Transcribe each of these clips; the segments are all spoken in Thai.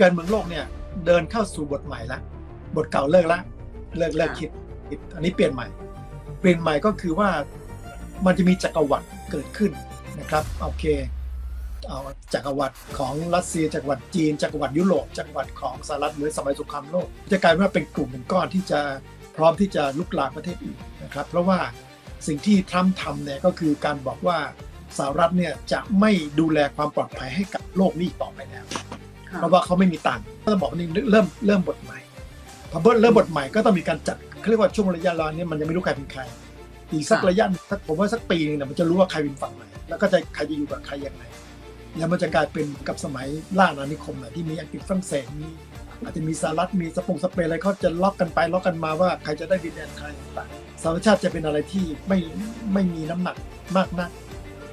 การเมืองโลกเนี่ยเดินเข้าสู่บทใหม่ละบทเก่าเลิกละเลิกเลิกคิดคิด อันนี้เปลี่ยนใหม่ เปลี่ยนใหม่ก็คือว่ามันจะมีจักรวรรดิเกิดขึ้นนะครับโอเคเอาจักรวรรดิของรัสเซียจักรวรรดิจีนจักรวรรดิยุโรปจักรวรรดิของสหรัฐเหมือนสมัยสงครามโลกจะกลายเป็นว่าเป็นกลุ่มเป็นก้อนที่จะพร้อมที่จะลุกลามประเทศอื่นนะครับ เพราะว่าสิ่งที่ทรัมป์ทำเนี่ยก็คือการบอกว่าสหรัฐเนี่ยจะไม่ดูแลความปลอดภัยให้กับโลกนี้อีกต่อไปแล้วค่ะ เพราะว่าเขาไม่มีตังค์ก็ต้องบอกนี่เริ่มเริ่มบทใหม่พอเริ่มบทใหม่ก็ต้องมีการจัดเขาเรียกว่าช่วงระยะรอนี้มันยังไม่รู้ใครเป็นใครอีกสักระยะสักผมว่าสักปีหนึงเนี่ยมันจะรู้ว่าใครเป็นฝั่งไหนแล้วก็จะใครจะอยู่กับใครยังไงแล้วมันจะกลายเป็นกับสมัยล่าอาณานิคมนะที่มีอังกฤษฝรั่งเศสมีอาจจะมีสหรัฐมีสปงสเปนอะไรเขาจะล็อกกันไปล็อกกันมาว่าใครจะได้ดินแดนใครต่างสหประชาติจะเป็นอะไรที่ไม่ไม่มีน้ำหนักมากนัก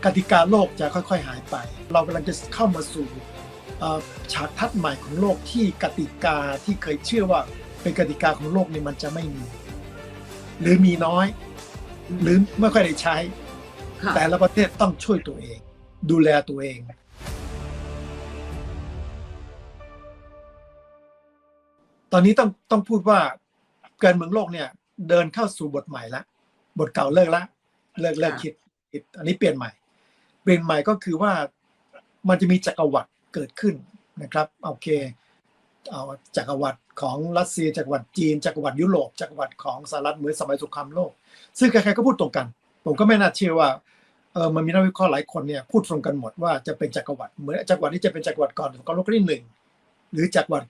กติกาโลกจะค่อย ๆ หายไป เรากำลังจะเข้ามาสู่ ฉากทัดใหม่ของโลกที่กติกาที่เคยเชื่อว่าเป็นกติกาของโลกนี่มันจะไม่มี หรือมีน้อย หรือไม่ค่อยได้ใช้ค่ะแต่ละประเทศต้องช่วยตัวเอง ดูแลตัวเอง ตอนนี้ต้องต้องพูดว่าการเมืองโลกเนี่ย เดินเข้าสู่บทใหม่ละบทเก่าเลิกละเลิกเลิกคิดคิดอันนี้เปลี่ยนใหม่ เปลี่ยนใหม่ก็คือว่ามันจะมีจักรวรรดิ เกิดขึ้นนะครับโอเคเอาจักรวรรดิของรัสเซียจักรวรรดิจีนจักรวรรดิยุโรปจักรวรรดิของสหรัฐเหมือนสมัยสงครามโลก ซึ่งใครๆก็พูดตรงกัน ผมก็ไม่น่าเชื่อว่าเออมันมีนักวิเคราะห์หลายคนเนี่ยพูดตรงกันหมดว่าจะเป็นจักรวรรดิเหมือนจักรวรรดิที่จะเป็นจักรวรรดิก่อนสงครามโลกครั้งที่หนึ่งหรือจักรวรรดิ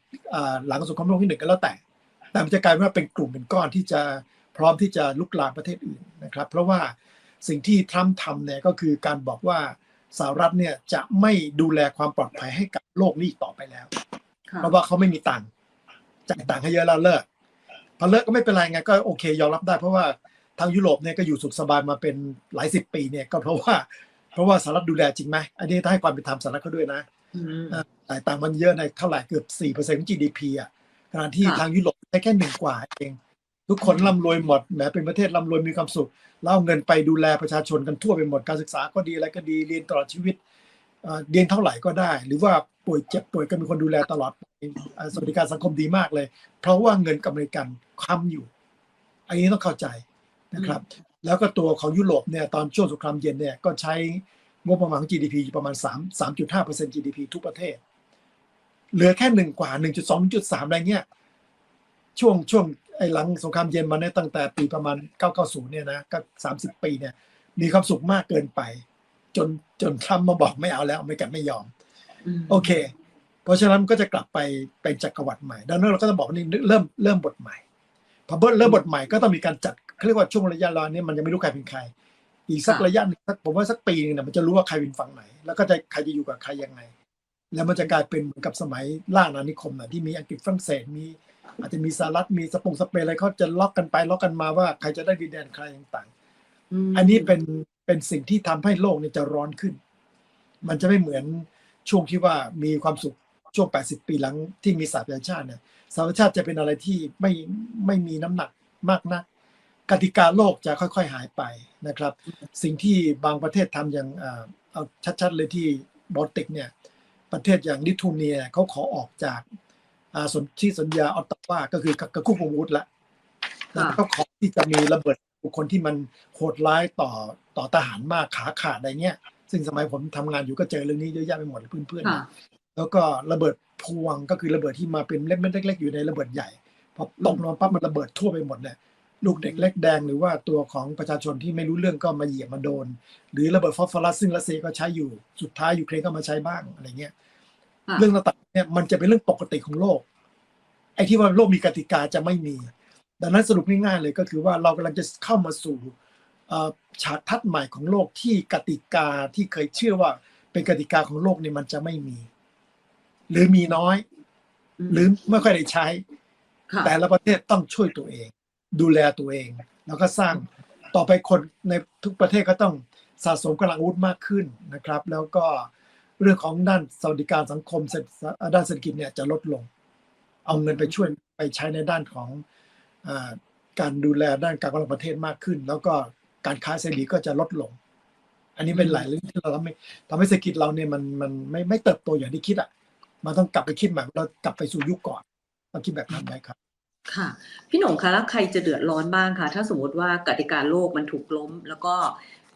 หลังสงครามโลกที่หนึ่งก็แล้วแต่ แต่มันจะกลายเป็นว่าเป็นกลุ่มเป็นก้อนที่จะพร้อมที่จะลุกลามประเทศอื่นนะครับ เพราะว่าสิ่งที่ทรัมป์ทำเนี่ยก็คือการบอกว่า สหรัฐเนี่ยจะไม่ดูแลความปลอดภัยให้กับโลกนี้อีกต่อไปแล้วค่ะเพราะว่าเขาไม่มีตังค์จ่ายตังค์ให้เยอะแล้วเลิกพอเลิกก็ไม่เป็นไรไงก็โอเคยอมรับได้เพราะว่าทางยุโรปเนี่ยก็อยู่สุขสบายมาเป็นหลายสิบปีเนี่ยก็เพราะว่า เพราะว่าสหรัฐดูแลจริงไหมอันนี้ถ้าให้ความเป็นธรรมสหรัฐเขาด้วยนะอืมจ่ายตังค์มันเยอะในเท่าไหร่เกือบสี่เปอร์เซ็นต์ของ GDP อะขณะที่ค่ะทางยุโรปได้แค่หนึ่งกว่าเอง ทุกคนร่ำรวยหมดแหมเป็นประเทศร่ำรวยมีความสุขแล้วเอาเงินไปดูแลประชาชนกันทั่วไปหมดการศึกษาก็ดีอะไรก็ดีเรียนตลอดชีวิตเอ่อเรียนเท่าไหร่ก็ได้ หรือว่าป่วยเจ็บป่วยก็มีคนดูแลตลอดสวัสดิการสังคมดีมากเลย เพราะว่าเงินกับอเมริกันค้ำอยู่ อันนี้ต้องเข้าใจนะครับ แล้วก็ตัวของยุโรปเนี่ยตอนช่วงสงครามเย็นเนี่ยก็ใช้งบประมาณของ GDP อยู่ประมาณ 3 3.5% GDP ทุกประเทศ เหลือแค่หนึ่งกว่า 1.2 1.3 อะไรเงี้ยช่วงช่วง ไอ้หลังสงครามเย็นมาเนี่ยตั้งแต่ปีประมาณ 990 เนี่ยนะก็30 ปีเนี่ย มีความสุขมากเกินไป จนจนทรัมป์มาบอกไม่เอาแล้วอเมริกันไม่ยอมมโอเค เพราะฉะนั้นก็จะกลับไปเป็นจักรวรรดิใหม่ ดังนั้นเราก็จะบอกว่านี่เริ่มเริ่มบทใหม่พอเริ่มบทใหม่ก็ต้องมีการจัดเขาเรียกว่าช่วงระยะรอนี้มันยังไม่รู้ใครเป็นใคร อีกสักระยะหนึงสักผมว่าสักปีหนึงเนี่ยมันจะรู้ว่าใครเป็นฝั่งไหน แล้วก็จะใครจะอยู่กับใครยังไง แล้วมันจะกลายเป็นเหมือนกับสมัยล่าอาณานิคมนะที่มีอังกฤษฝรั่งเศสมี อาจจะมีสหรัฐมีสปงสเปนอะไรเขาจะล็อกกันไปล็อกกันมาว่าใครจะได้ดินแดนใครต่างมๆอันนี้เป็นเป็นสิ่งที่ทำให้โลกเนี่ยจะร้อนขึ้น มันจะไม่เหมือนช่วงที่ว่ามีความสุขช่วง 80 ปีหลังที่มีสหประชาชาติเนี่ยสหประชาชาติจะเป็นอะไรที่ไม่ไม่มีน้ำหนักมากนักกติกาโลกจะค่อย ๆ หายไปนะครับ สิ่งที่บางประเทศทำอย่างเอ่อเอาชัดๆเลยที่บอลติกเนี่ยประเทศอย่างลิทัวเนียเขาขอออกจากอ่า สนที่สัญญาออตตาวาก็คือกับกับคู่อาวุธละแล้วเขาขอที่จะมีระเบิดบุคคลที่มันโหดร้ายต่อต่อทหารมากขาขาดอะไรเงี้ย ซึ่งสมัยผมทำงานอยู่ก็เจอเรื่องนี้เยอะแยะไปหมดเลยเพื่อนๆค่ะแล้วก็ระเบิดพวงก็คือระเบิดที่มาเป็นเล็กๆเล็กๆอยู่ในระเบิดใหญ่พอตกลงมาปั๊บมันระเบิดทั่วไปหมดเนี่ยลูกเด็กเล็กแดงหรือว่าตัวของประชาชนที่ไม่รู้เรื่องก็มาเหยียบมาโดน หรือระเบิดฟอสฟอรัสซึ่งรัสเซียก็ใช้อยู่สุดท้ายยูเครนก็มาใช้บ้างอะไรเงี้ยค่ะ เรื่องต่างๆเนี่ยมันจะเป็นเรื่องปกติของโลก ไอ้ที่ว่าโลกมีกติกาจะไม่มี ดังนั้นสรุปง่ายๆเลยก็คือว่าเรากำลังจะเข้ามาสู่เอ่อฉากทัดใหม่ของโลกที่กติกาที่เคยเชื่อว่าเป็นกติกาของโลกเนี่ยมันจะไม่มี หรือมีน้อย หรือไม่ค่อยได้ใช้ค่ะแต่ละประเทศต้องช่วยตัวเอง ดูแลตัวเอง แล้วก็สร้างต่อไปคนในทุกประเทศก็ต้องสะสมกำลังอาวุธมากขึ้นนะครับ แล้วก็ เรื่องของด้านสวัสดิการสังคมเศรษฐด้านเศรษฐกิจเนี่ยจะลดลง เอาเงินไปช่วยไปใช้ในด้านของอการดูแลด้านการกำลังประเทศมากขึ้น แล้วก็การค้าเสรีก็จะลดลง อันนี้เป็นหลายเรื่องที่เราทำให้ทำให้เศรษฐกิจเราเนี่ยมันมันไม่ไม่เติบโตอย่างที่คิดอะมันต้องกลับไปคิดใหม่เรากลับไปสู่ยุคก่อนต้องคิดแบบนั้นไว้ครับค่ะพี่หนุ่มคะแล้วใครจะเดือดร้อนบ้างคะถ้าสมมติว่ากติกาโลกมันถูกล้ม แล้วก็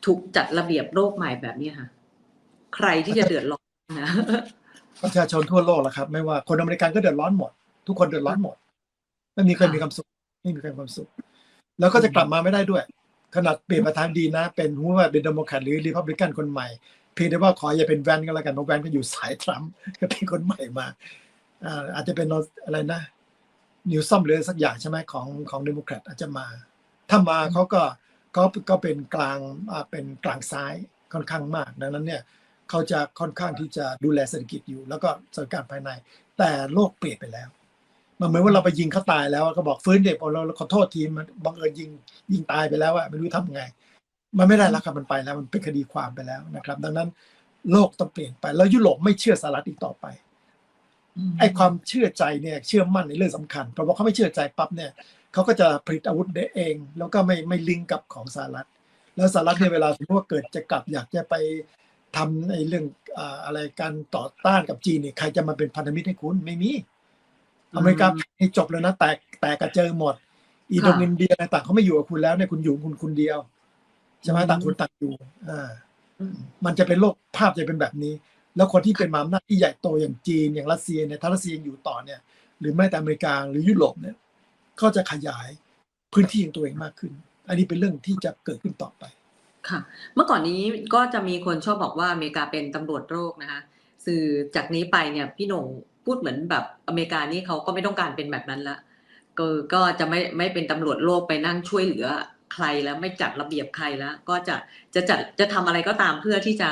ถูกจัดระเบียบโลกใหม่แบบนี้ค่ะ รที่จะเดือดร้อนนะประชาชนทั่วโลกแหละครับ ไม่ว่าคนอเมริกันก็เดือดร้อนหมด ทุกคนเดือดร้อนหมด ไม่มีใครมีความสุขไม่มีใครมีความสุข แล้วก็จะกลับมาไม่ได้ด้วย ขนาดเปลี่ยนประธานดีนะ เป็นหัวาเป็นเดโมแครตหรือรีพับลิกันคนใหม่ เพียงแต่ว่าขออย่าเป็นแวนก็แล้วกันเพราะแวนก็อยู่สายทรัมป์ก็เป็นคนใหม่มาอาจจะเป็นอะไรนะ นิวซัมหรือสักอย่างใช่ไหมของของเดโมแครตอาจจะมา ถ้ามาเขาก็เขาก็เป็นกลางเป็นกลางซ้ายค่อนข้างมาก ดังนั้นเนี่ย เขาจะค่อนข้างที่จะดูแลเศรษฐกิจอยู่ แล้วก็สถานการณ์ภายใน แต่โลกเปลี่ยนไปแล้ว มันเหมือนว่าเราไปยิงเขาตายแล้วก็บอกฟื้นเด็กเราเราขอโทษทีมมันบังเอิญยิงยิงตายไปแล้วอะไม่รู้ทำไง มันไม่ได้แล้วครับมันไปแล้วมันเป็นคดีความไปแล้วนะครับ ดังนั้นโลกต้องเปลี่ยนไป แล้วยุโรปไม่เชื่อสหรัฐอีกต่อไปไอ้ความเชื่อใจเนี่ยเชื่อมั่นในเรื่องสำคัญเพราะว่าเขาไม่เชื่อใจปั๊บเนี่ยเขาก็จะผลิตอาวุธได้เอง แล้วก็ไม่ไม่ลิงก์กับของสหรัฐ แล้วสหรัฐเนี่ยเวลาสมมติว่าเกิดจะกลับอยากจะไป ทำในเรื่องอ่าอะไรการต่อต้านกับจีนเนี่ยใครจะมาเป็นพันธมิตรให้คุณไม่มี อเมริกาให้จบเลยนะแตกแตกกระเจิงหมด อีโดค่ะอินเดียอะไรต่างเขาไม่อยู่กับคุณแล้วเนี่ยคุณอยู่คุณคนเดียวใช่ไหมอืมต่างคนต่างอยู่อ่าอืมมันจะเป็นโลกภาพจะเป็นแบบนี้ แล้วคนที่เป็นมหาอำนาจที่ใหญ่โตอย่างจีนอย่างรัสเซียเนี่ยถ้ารัสเซียยังอยู่ต่อเนี่ย หรือแม้แต่อเมริกาหรือยุโรปเนี่ย ก็จะขยายพื้นที่ของตัวเองมากขึ้น อันนี้เป็นเรื่องที่จะเกิดขึ้นต่อไป ค่ะ เมื่อก่อนนี้ก็จะมีคนชอบบอกว่าอเมริกาเป็นตำรวจโรคนะคะสื่อจากนี้ไปเนี่ยพี่หนงพูดเหมือนแบบอเมริกานี่เขาก็ไม่ต้องการเป็นแบบนั้นละก็ก็จะไม่ไม่เป็นตำรวจโลกไปนั่งช่วยเหลือใครแล้วไม่จัดระเบียบใครแล้ว ก็จะจะจัดจะทำอะไรก็ตามเพื่อที่จะ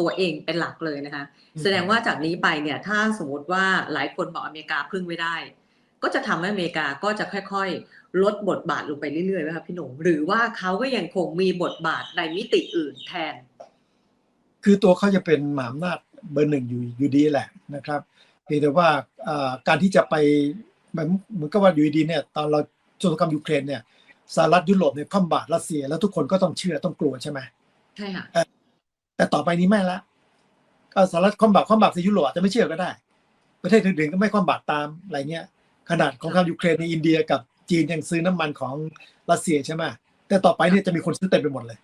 ตัวเองเป็นหลักเลยนะคะอืมแสดงว่าจากนี้ไปเนี่ยถ้าสมมติว่าหลายคนบอกอเมริกาพึ่งไม่ได้ ก็จะทำให้อเมริกาก็จะค่อยๆ ลดบทบาทลงไปเรื่อยๆไหมครับพี่หนุ่มหรือว่าเขาก็ยังคงมีบทบาทในมิติอื่นแทน คือตัวเขาจะเป็นมหาอำนาจเบอร์หนึ่งอยู่อยู่ดีแหละนะครับเพียงแต่ว่าเอ่อการที่จะไปเหมือนเหมือนกับว่าอยู่ดีเนี่ยตอนเราสงครามยูเครนเนี่ยสหรัฐยุโรปเนี่ยคว่ำบาตรรัสเซีย แล้วทุกคนก็ต้องเชื่อต้องกลัวใช่ไหมใช่ค่ะแต่ต่อไปนี้ไม่ละก็สหรัฐคว่ำบาตรคว่ำบาตรในยุโรปอาจจะไม่เชื่อก็ได้ ประเทศอื่นๆก็ไม่คว่ำบาตรตามอะไรเงี้ย ขนาดของการยูเครนในอินเดียกับจีนยังซื้อน้ำมันของรัสเซียใช่ไหมแต่ต่อไปเนี่ยจะมีคนซื้อเต็มไปหมดเลย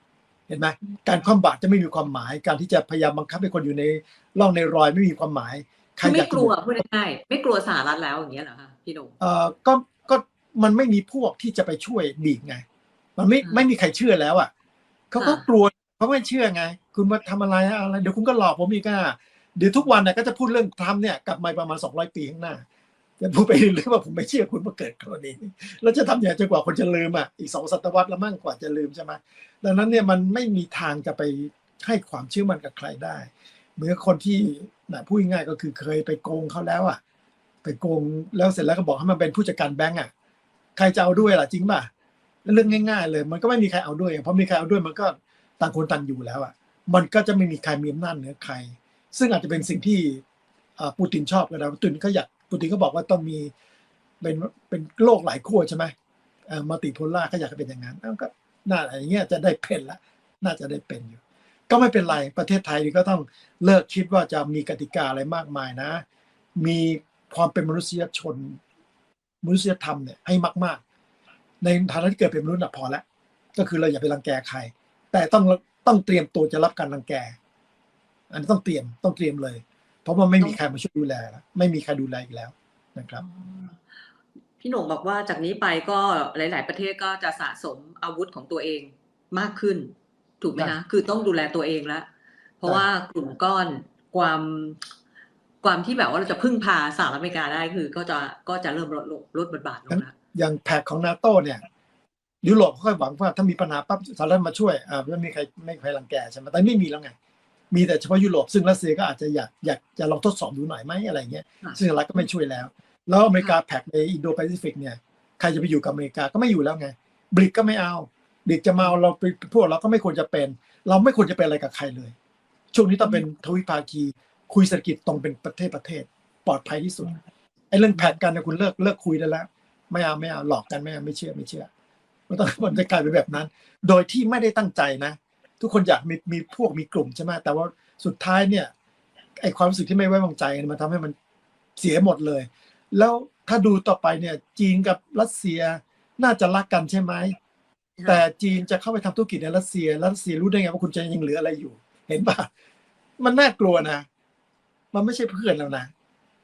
เห็นไหมการคว่ำบาตรจะไม่มีความหมาย การที่จะพยายามบังคับให้คนอยู่ในร่องในรอยไม่มีความหมายใครคืออไม่ยากกลัวพูดง่ายๆไม่กลัวสหรัฐแล้วอย่างเงี้ยเหรอคะพี่หนุ่มเอ่อก็ก็มันไม่มีพวกที่จะไปช่วยบีบไง มันไม่อืมไม่มีใครเชื่อแล้วอะเขาก็ค่ะกลัวเขาไม่เชื่อไง คุณมาทำอะไรอะไรเดี๋ยวคุณก็หลอกผมอีกอะเดี๋ยวทุกวันเนี่ยก็จะพูดเรื่องทรัมป์เนี่ยกลับมาประมาณสองร้อยปีข้างหน้า จะพูดไปเรื่อยๆว่าผมไม่เชื่อคุณมาเกิดกรณีนี้แล้วจะทำอย่างไรจนกว่าคนจะลืมอะอีกสองศตวรรษล้วมั่งกว่าจะลืมใช่ไหมดังนั้นเนี่ยมันไม่มีทางจะไปให้ความเชื่อมันกับใครได้ เหมือนคนที่นะพูดง่ายก็คือเคยไปโกงเขาแล้วอะ ไปโกงแล้วเสร็จแล้วก็บอกให้มันเป็นผู้จัดการแบงก์อะใครจะเอาด้วยล่ะจริงป่ะเรื่องง่าย ๆ เลย มันก็ไม่มีใครเอาด้วยเพราะมีใครเอาด้วยมันก็ต่างคนต่างอยู่แล้วอะ มันก็จะไม่มีใครมีอำนาจเหนือใคร ซึ่งอาจจะเป็นสิ่งที่ปูตินชอบก็ได้ปูตินก็อยาก ปูติก็บอกว่าต้องมีเป็นเป็นโลกหลายขั้วใช่ไหมมัลติโพล่าก็อยากให้เป็นอย่างนั้นก็น่าอย่างเงี้ยจะได้เป็นละน่าจะได้เป็นอยู่ ก็ไม่เป็นไรประเทศไทยก็ต้องเลิกคิดว่าจะมีกติกาอะไรมากมายนะ มีความเป็นมนุษยชน มนุษยธรรมเนี่ยให้มาก ๆ ในฐานะที่เกิดเป็นมนุษย์นะพอแล้วก็คือเราอย่าไปรังแกใคร แต่ต้องต้องเตรียมตัวจะรับการรังแก อันนี้ต้องเตรียมต้องเตรียมเลย เพราะว่าไม่มีใครมาช่วยดูแลแล้วไม่มีใครดูแลอีกแล้วนะครับ พี่หนุ่มบอกว่าจากนี้ไปก็หลาย ๆ ประเทศก็จะสะสมอาวุธของตัวเองมากขึ้น ถูกไหมครัคะบคือต้องดูแลตัวเองแล้วเพราะครับว่ากลุ่มก้อนความความที่แบบว่าเราจะพึ่งพาสหรัฐอเมริกาได้คือก็จะก็จะเริ่มลดลงลดบทบาทลงแล้วอย่างแพ็กของนาโตเนี่ยยุโรปเขาค่อยหวังว่าถ้ามีปัญหาปั๊บสหรัฐมาช่วยอ่าไม่มีใครไม่มีใครรังแกใช่ไหมแต่ไม่มีแล้วไง มีแต่เฉพาะยุโรปซึ่งรัสเซียก็อาจจะอยากอยากจะลองทดสอบดูหน่อยไหมอะไรเงี้ยค่ะซึ่งสหรัฐก็ไม่ช่วยแล้ว แล้วอเมริกาแพ็กในอินโดแปซิฟิกเนี่ยใครจะไปอยู่กับอเมริกาก็ไม่อยู่แล้วไงบริกก็ไม่เอาบริกจะมาเอาเราไปพวกเราก็ไม่ควรจะเป็น เราไม่ควรจะเป็นอะไรกับใครเลย ช่วงนี้ต้องเป็นทวิภาคีคุยเศรษฐกิจตรงเป็นประเทศประเทศ ปลอดภัยที่สุดไอ้เรื่องแพ็กกันเนี่ยคุณเลิกเลิกคุยได้แล้ว ไม่เอาไม่เอาหลอกกันไม่เอาไม่เชื่อไม่เชื่อมันต้องมันจะกลายเป็นแบบนั้น โดยที่ไม่ได้ตั้งใจนะ ทุกคนอยากมีมีพวกมีกลุ่มใช่ไหมแต่ว่าสุดท้ายเนี่ยไอความรู้สึกที่ไม่ไว้วางใจเนี่ยมันทำให้มันเสียหมดเลย แล้วถ้าดูต่อไปเนี่ย จีนกับรัสเซียน่าจะรักกันใช่ไหมแต่จีนจะเข้าไปทำธุรกิจในรัสเซียแล้วรัสเซียรู้ได้ไงว่าคุณจะยังเหลืออะไรอยู่ เห็นปะมันน่ากลัวนะ มันไม่ใช่เพื่อนแล้วนะ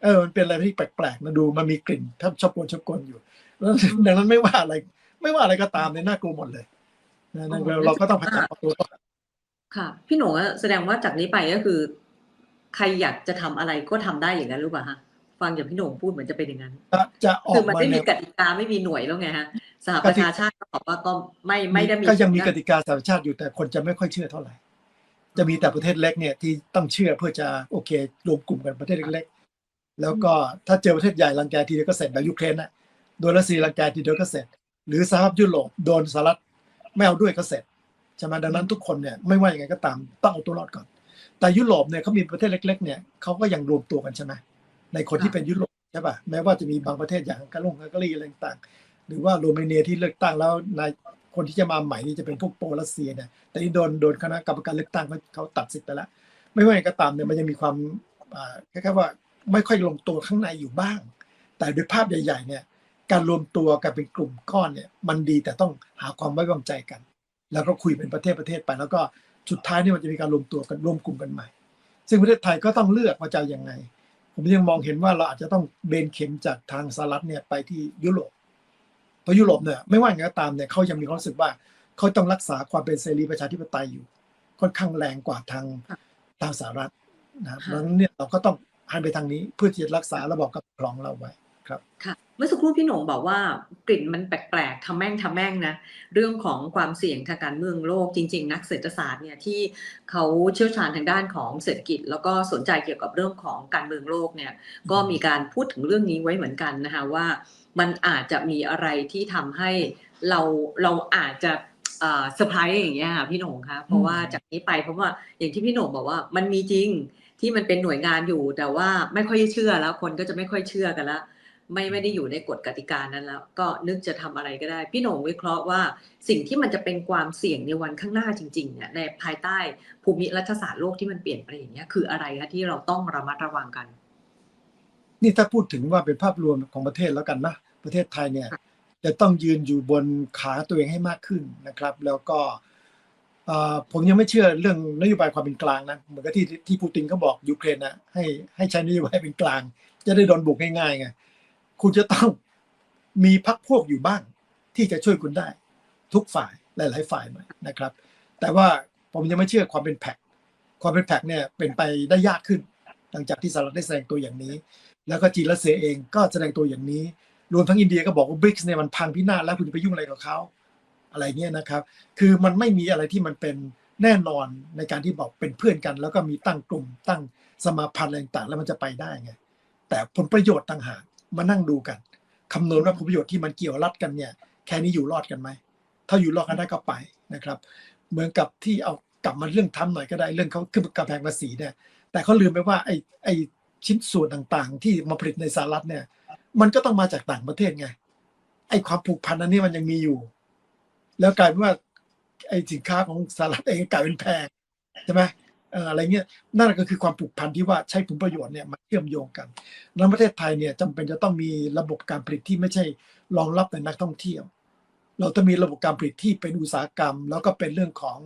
เออ มันเป็นอะไรที่แปลกๆนะดูมันมีกลิ่นถ้าชอบกลชอบกลอยู่แล้วดังนั้นไม่ว่าอะไร ไม่ว่าอะไรก็ตามเนี่ยน่ากลัวหมดเลย นะนะเราเราก็ต้องพยายามเอาตัวรอดค่ะ พี่หนงอะแสดงว่าจากนี้ไปก็คือ ใครอยากจะทำอะไรก็ทำได้อย่างนั้นหรือเปล่าฮะฟังจากพี่หนงพูดเหมือนจะเป็นอย่างนั้นจะจะออคืกอมันมาไม่ในมีกติกาไม่มีหน่วยแล้วไงฮะสหประชาชาติก็บอกว่าก็ไม่ไม่ได้มีก็ยังมีกติกาสหประชาติอยู่แต่คนจะไม่ค่อยเชื่อเท่าไหร่ จะมีแต่ประเทศเล็กเนี่ยที่ต้องเชื่อเพื่อจะโอเครวมกลุ่มกันประเทศเล็กๆแล้วก็ถ้าเจอประเทศใหญ่รังแกทีเดียวก็เสร็จแบบยูเครนนะโดนรัสเซียรังแกทีเดียวก็เสร็จ หรือสหภาพยุโรปโดนสหรัฐ ไม่เอาด้วยก็เสร็จใช่ไหมดังนั้นทุกคนเนี่ยไม่ว่ายังไงก็ตามต้องเอาตัวรอดก่อน แต่ยุโรปเนี่ยเขามีประเทศเล็ก ๆ เนี่ยเขาก็ยังรวมตัวกันใช่ไหมในคนที่เป็นยุโรปใช่ป่ะแม้ว่าจะมีบางประเทศอย่างกาลงกาลีอะไรต่างๆหรือว่าโรมาเนียที่เลือกตั้งแล้วนายคนที่จะมาใหม่นี่จะเป็นพวกโปรรัสเซียเนี่ยแต่นี่โดนโดนคณะกรรมการเลือกตั้งเขาเขาตัดสิทธิ์ไปแล้วไม่ว่าอย่างไรก็ตามเนี่ยมันยังมีความอ่าคล้ายๆว่าไม่ค่อยลงตัวข้างในอยู่บ้าง แต่โดยภาพใหญ่ ๆ เนี่ย การรวมตัวกันเป็นกลุ่มก้อนเนี่ยมันดีแต่ต้องหาความไว้วางใจกัน แล้วก็คุยเป็นประเทศประเทศไป แล้วก็สุดท้ายนี่มันจะมีการรวมตัวกันรวมกลุ่มกันใหม่ ซึ่งประเทศไทยก็ต้องเลือกว่าจะอายังไง ผมยังมองเห็นว่าเราอาจจะต้องเบนเข็มจากทางสหรัฐเนี่ยไปที่ยุโรปเพราะยุโรปเนี่ยไม่ว่าอย่างก็ตามเนี่ยเขายังมีความรู้สึกว่าเขาต้องรักษาความเป็นเสรีประชาธิปไตยอยู่ ค่อนข้างแรงกว่าทางทางสหรัฐนะครับค่ะดังนั้นเนี่ยเราก็ต้องหันไปทางนี้เพื่อที่จะรักษาระบอบกับครองเราไว้ ครับค่ะเมื่อสักครู่พี่หนงบอกว่ากลิ่นมันแปลกๆทำแม่งทำแม่งนะเรื่องของความเสี่ยงทางการเมืองโลกจริง ๆ นักเศรษฐศาสตร์เนี่ยที่เขาเชี่ยวชาญทางด้านของเศรษฐกิจ แล้วก็สนใจเกี่ยวกับเรื่องของการเมืองโลกเนี่ยก็มีการพูดถึงเรื่องนี้ไว้เหมือนกันนะคะว่า มันอาจจะมีอะไรที่ทำให้เราเราอาจจะเซอร์ไพรส์อย่างเงี้ยค่ะพี่หนงคะเพราะว่าจากนี้ไปเพราะว่าอย่างที่พี่หนงบอกว่ามันมีจริงที่มันเป็นหน่วยงานอยู่ แต่ว่าไม่ค่อยเชื่อแล้วคนก็จะไม่ค่อยเชื่อกันแล้ว ไม่ไม่ได้อยู่ในกฎกติกานั้นแล้ว ก็นึกจะทำอะไรก็ได้ พี่โหน่งวิเคราะห์ว่าสิ่งที่มันจะเป็นความเสี่ยงในวันข้างหน้าจริงๆเนี่ยในภายใต้ภูมิรัฐศาสตร์โลกที่มันเปลี่ยนไปอย่างเงี้ยคืออะไรคะที่เราต้องระมัดระวังกัน นี่ถ้าพูดถึงว่าเป็นภาพรวมของประเทศแล้วกันนะประเทศไทยเนี่ยค่ะจะต้องยืนอยู่บนขาตัวเองให้มากขึ้นนะครับ แล้วก็เอ่อผมยังไม่เชื่อเรื่องนโยบายความเป็นกลางนะเหมือนกับที่ที่ปูตินก็บอกยูเครนนะให้ให้ใช้นโยบายเป็นกลาง จะได้โดนบุกง่ายๆไง คุณจะต้องมีพักพวกอยู่บ้าง ที่จะช่วยคุณได้ ทุกฝ่ายหลาย ๆ ฝ่ายหน่อยนะครับ แต่ว่าผมยังไม่เชื่อความเป็นแพ็คความเป็นแพ็คเนี่ยเป็นไปได้ยากขึ้น หลังจากที่สหรัฐได้แสดงตัวอย่างนี้ แล้วก็จีนรัสเซียเองก็แสดงตัวอย่างนี้ รวมทั้งอินเดียก็บอกว่าบริกส์เนี่ยมันพังพินาศแล้วคุณจะไปยุ่งอะไรกับเขาอะไรเงี้ยนะครับ คือมันไม่มีอะไรที่มันเป็นแน่นอนในการที่บอกเป็นเพื่อนกัน แล้วก็มีตั้งกลุ่มตั้งสมาพันธ์อะไรต่างแล้วมันจะไปได้ไง แต่ผลประโยชน์ต่างหาก มานั่งดูกันคำนวณว่าผลประโยชน์ที่มันเกี่ยวรัดกันเนี่ย แค่นี้อยู่รอดกันไหมถ้าอยู่รอดกันได้ก็ไปนะครับ เหมือนกับที่เอากลับมาเรื่องทำหน่อยก็ได้เรื่องเขาขึ้นกำแพงภาษีเนี่ยแต่เขาลืมไปว่าไอ้ไอ้ชิ้นส่วนต่างๆ ที่มาผลิตในสหรัฐเนี่ย มันก็ต้องมาจากต่างประเทศไงไอ้ความผูกพันอันนี้มันยังมีอยู่ แล้วกลายเป็นว่าไอ้สินค้าของสหรัฐเองกลายเป็นแพงใช่ไหม อ่ออะไรเงี้ยนั่นก็คือความผูกพันที่ว่าใช้ผลประโยชน์เนี่ยมาเชื่อมโยงกัน แล้วประเทศไทยเนี่ยจำเป็นจะต้องมีระบบการผลิตที่ไม่ใช่รองรับแต่นักท่องเที่ยว เราต้องมีระบบการผลิตที่เป็นอุตสาหกรรม แล้วก็เป็นเรื่องของ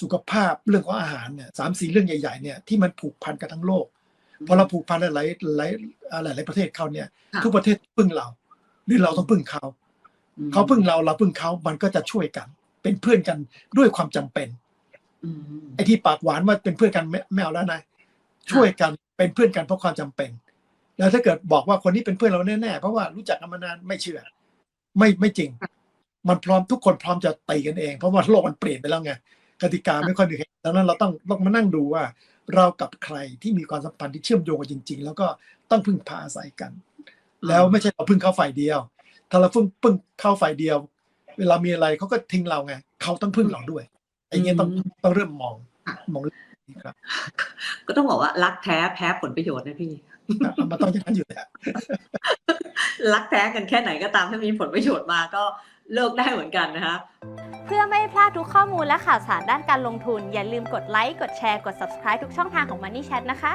สุขภาพเรื่องของอาหารเนี่ยสามสี่เรื่องใหญ่ๆเนี่ยที่มันผูกพันกันทั้งโลกพอเราผูกพันหลายๆหลายๆหลายๆประเทศเขาเนี่ยค่ะทุกประเทศพึ่งเรา หรือเราต้องพึ่งเขาเขาพึ่งเราเราพึ่งเขามันก็จะช่วยกัน เป็นเพื่อนกันด้วยความจำเป็นอืม ไอ้ที่ปากหวานว่าเป็นเพื่อนกันไม่เอาแล้วนะช่วยกันเป็นเพื่อนกันเพราะความจำเป็น แล้วถ้าเกิดบอกว่าคนนี้เป็นเพื่อนเราแน่ๆเพราะว่ารู้จักกันมานานไม่เชื่อ ไม่ไม่จริง มันพร้อมทุกคนพร้อมจะตีกันเอง เพราะว่าโลกมันเปลี่ยนไปแล้วไงกติกาไม่ค่อยมีใครดังนั้นเราต้องต้องมานั่งดูว่า เรากับใครที่มีความสัมพันธ์ที่เชื่อมโยงกันจริง ๆ แล้วก็ต้องพึ่งพาอาศัยกัน แล้วไม่ใช่เราพึ่งเขาฝ่ายเดียว ถ้าเราพึ่งพึ่งเข้าฝ่ายเดียว เวลามีอะไรเขาก็ทิ้งเราไงเขาต้องพึ่งเราด้วย ไอ้เงี้ยต้องต้องเริ่มมองมองเรื่องนี้ครับ ก็ต้องบอกว่ารักแท้แพ้ผลประโยชน์นะพี่มันต้องอย่างนั้นอยู่แล้วรักแท้กันแค่ไหนก็ตามถ้ามีผลประโยชน์มาก็เลิกได้เหมือนกันนะคะเพื่อไม่ให้พลาดทุกข้อมูลและข่าวสารด้านการลงทุน อย่าลืมกดไลค์กดแชร์กด subscribe ทุกช่องทางของ Money Chat นะคะ